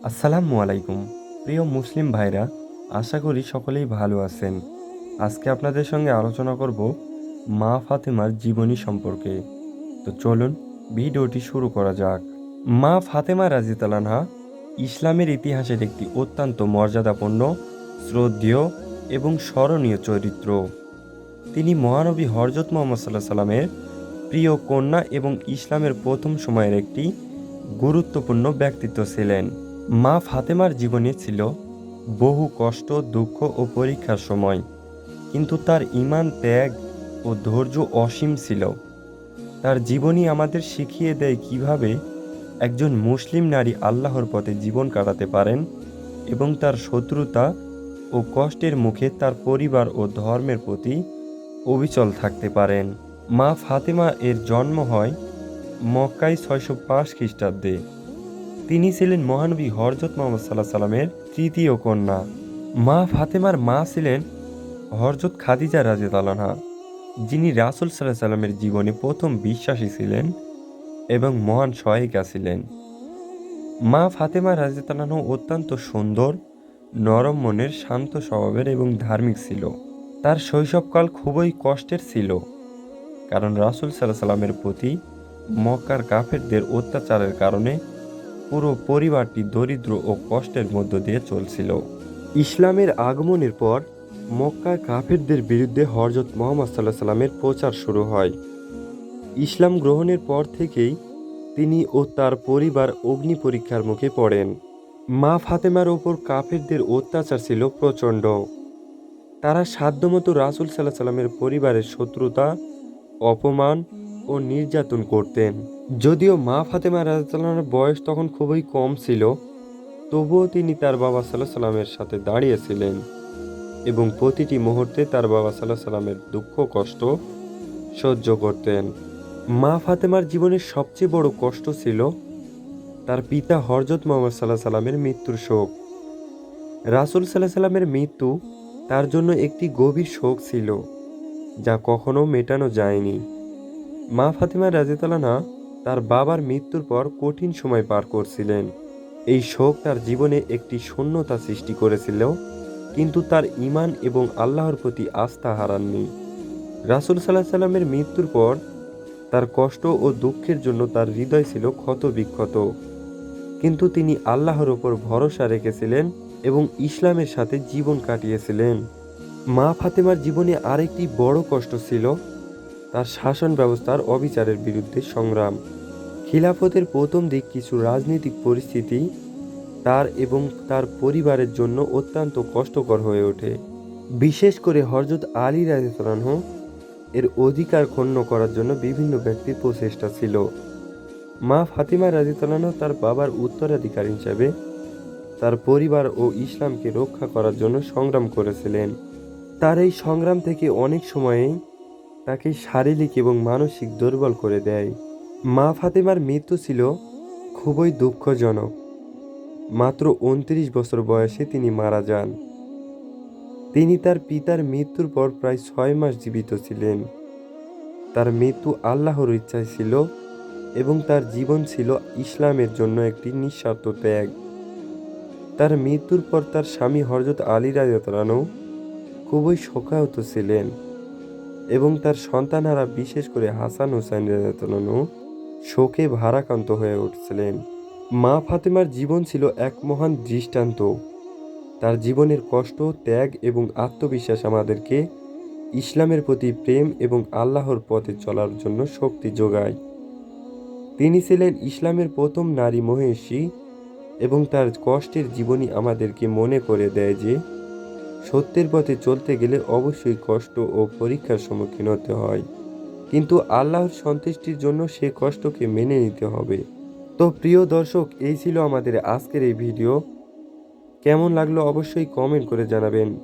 আসসালামু আলাইকুম। প্রিয় মুসলিম ভাইরা, আশা করি সকলেই ভালো আছেন। আজকে আপনাদের সঙ্গে আলোচনা করব মা ফাতেমার জীবনী সম্পর্কে। তো চলুন, ভিডিওটি শুরু করা যাক। মা ফাতেমা রাজিতালানহা ইসলামের ইতিহাসের একটি অত্যন্ত মর্যাদাপূর্ণ, শ্রদ্ধেয় এবং স্মরণীয় চরিত্র। তিনি মহানবী হরজত মোহাম্মদ সাল্লাহ সাল্লামের প্রিয় কন্যা এবং ইসলামের প্রথম সময়ের একটি গুরুত্বপূর্ণ ব্যক্তিত্ব ছিলেন। মা ফাতেমার জীবনে ছিল বহু কষ্ট, দুঃখ ও পরীক্ষার সময়। কিন্তু তার ইমান ত্যাগ ও ধৈর্য অসীম ছিল। তার জীবনী আমাদের শিখিয়ে দেয় কীভাবে একজন মুসলিম নারী আল্লাহর পথে জীবন কাটাতে পারেন এবং তার শত্রুতা ও কষ্টের মুখে তার পরিবার ও ধর্মের প্রতি অবিচল থাকতে পারেন। মা ফাতেমা এর জন্ম হয় মক্কায় ছয়শো পাঁচ খ্রিস্টাব্দে। তিনি ছিলেন মহানবী হরজত মোহাম্মদ সাল্লাহ সাল্লামের তৃতীয় কন্যা। মা ফাতেমার মা ছিলেন হরজত খাদিজা রাজে তালানহা যিনি রাসুল সাল্লাহ সাল্লামের জীবনে প্রথম বিশ্বাসী ছিলেন এবং মহান সহায়িকা ছিলেন। মা ফাতেমা রাজে তালানহ অত্যন্ত সুন্দর, নরম মনের, শান্ত স্বভাবের এবং ধার্মিক ছিল। তার শৈশবকাল খুবই কষ্টের ছিল, কারণ রাসুল সাল্লাহ সাল্লামের প্রতি মক্কার কাফেরদের অত্যাচারের কারণে পুরো পরিবারটি দরিদ্র ও কষ্টের মধ্য দিয়ে চলছিল। ইসলামের আগমনের পর মক্কার কাফেরদের বিরুদ্ধে হরজত মোহাম্মদ সাল্লাহ সাল্লামের প্রচার শুরু হয়। ইসলাম গ্রহণের পর থেকেই তিনি ও তার পরিবার অগ্নি পরীক্ষার মুখে পড়েন। মা ফাতেমার ওপর কাফেরদের অত্যাচার ছিল প্রচণ্ড। তারা সাধ্যমতো রাসুল সাল্লাহ সাল্লামের পরিবারের শত্রুতা, অপমান ও নির্যাতন করতেন। যদিও মা ফাতেমা রাজার বয়স তখন খুবই কম ছিল, তবুও তিনি তার বাবা সাল্লাহ সাল্লামের সাথে দাঁড়িয়েছিলেন এবং প্রতিটি মুহূর্তে তার বাবা সাল্লাহ সাল্লামের দুঃখ, কষ্ট সহ্য করতেন। মা ফাতেমার জীবনের সবচেয়ে বড় কষ্ট ছিল তার পিতা হরজত মোহাম্মদ সাল্লাহ সাল্লামের মৃত্যুর শোক। রাসুল সাল্লাহ সাল্লামের মৃত্যু তার জন্য একটি গভীর শোক ছিল, যা কখনো মেটানো যায়নি। মা ফাতিমা রাজিতালানা তার বাবার মৃত্যুর পর কঠিন সময় পার করছিলেন। এই শোক তার জীবনে একটি শূন্যতা সৃষ্টি করেছিল, কিন্তু তার ইমান এবং আল্লাহর প্রতি আস্থা হারাননি। রাসুল সাল্লাহ সাল্লামের মৃত্যুর পর তার কষ্ট ও দুঃখের জন্য তার হৃদয় ছিল ক্ষত বিক্ষত কিন্তু তিনি আল্লাহর ওপর ভরসা রেখেছিলেন এবং ইসলামের সাথে জীবন কাটিয়েছিলেন। মা ফাতেমার জীবনে আরেকটি বড় কষ্ট ছিল তার শাসন ব্যবস্থার অবিচারের বিরুদ্ধে সংগ্রাম। খিলাফতের প্রথম দিক কিছু রাজনৈতিক পরিস্থিতি তার এবং তার পরিবারের জন্য অত্যন্ত কষ্টকর হয়ে ওঠে। বিশেষ করে হরজত আলী রাজিতরানহ এর অধিকার ক্ষুণ্ণ করার জন্য বিভিন্ন ব্যক্তির প্রচেষ্টা ছিল। মা ফাতিমা রাজিতরানহ তার বাবার উত্তরাধিকার হিসাবে তার পরিবার ও ইসলামকে রক্ষা করার জন্য সংগ্রাম করেছিলেন। তার এই সংগ্রাম থেকে অনেক সময়েই তাকে শারীরিক এবং মানসিক দুর্বল করে দেয়। মা ফাতেমার মৃত্যু ছিল খুবই দুঃখজনক। মাত্র উনত্রিশ বছর বয়সে তিনি মারা যান। তিনি তার পিতার মৃত্যুর পর প্রায় ছয় মাস জীবিত ছিলেন। তার মৃত্যু আল্লাহর ইচ্ছায় ছিল এবং তার জীবন ছিল ইসলামের জন্য একটি নিঃস্বার্থ ত্যাগ। তার মৃত্যুর পর তার স্বামী হরজত আলী রাজতরানও খুবই শোকাহত ছিলেন। এবং তার সন্তানারা বিশেষ করে হাসান হুসাইন রাজতরানও শোকে ভারাক্রান্ত হয়ে উঠছিলেন। মা ফাতেমার জীবন ছিল এক মহান দৃষ্টান্ত। তার জীবনের কষ্ট, ত্যাগ এবং আত্মবিশ্বাস আমাদেরকে ইসলামের প্রতি প্রেম এবং আল্লাহর পথে চলার জন্য শক্তি যোগায়। তিনি ছিলেন ইসলামের প্রথম নারী মহেশী এবং তার কষ্টের জীবনী আমাদেরকে মনে করে দেয় যে সত্যের পথে চলতে গেলে অবশ্যই কষ্ট ও পরীক্ষার সম্মুখীন হতে হয়। কিন্তু আল্লাহর সন্তুষ্টির জন্য সে কষ্টকে মেনে নিতে হবে। তো প্রিয় দর্শক, এই ছিল আমাদের আজকের এই ভিডিও। কেমন লাগল অবশ্যই কমেন্ট করে জানাবেন।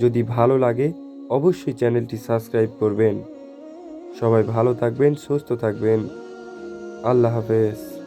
যদি ভালো লাগে, অবশ্যই চ্যানেলটি সাবস্ক্রাইব করবেন। সবাই ভালো থাকবেন, সুস্থ থাকবেন। আল্লাহ হাফেজ।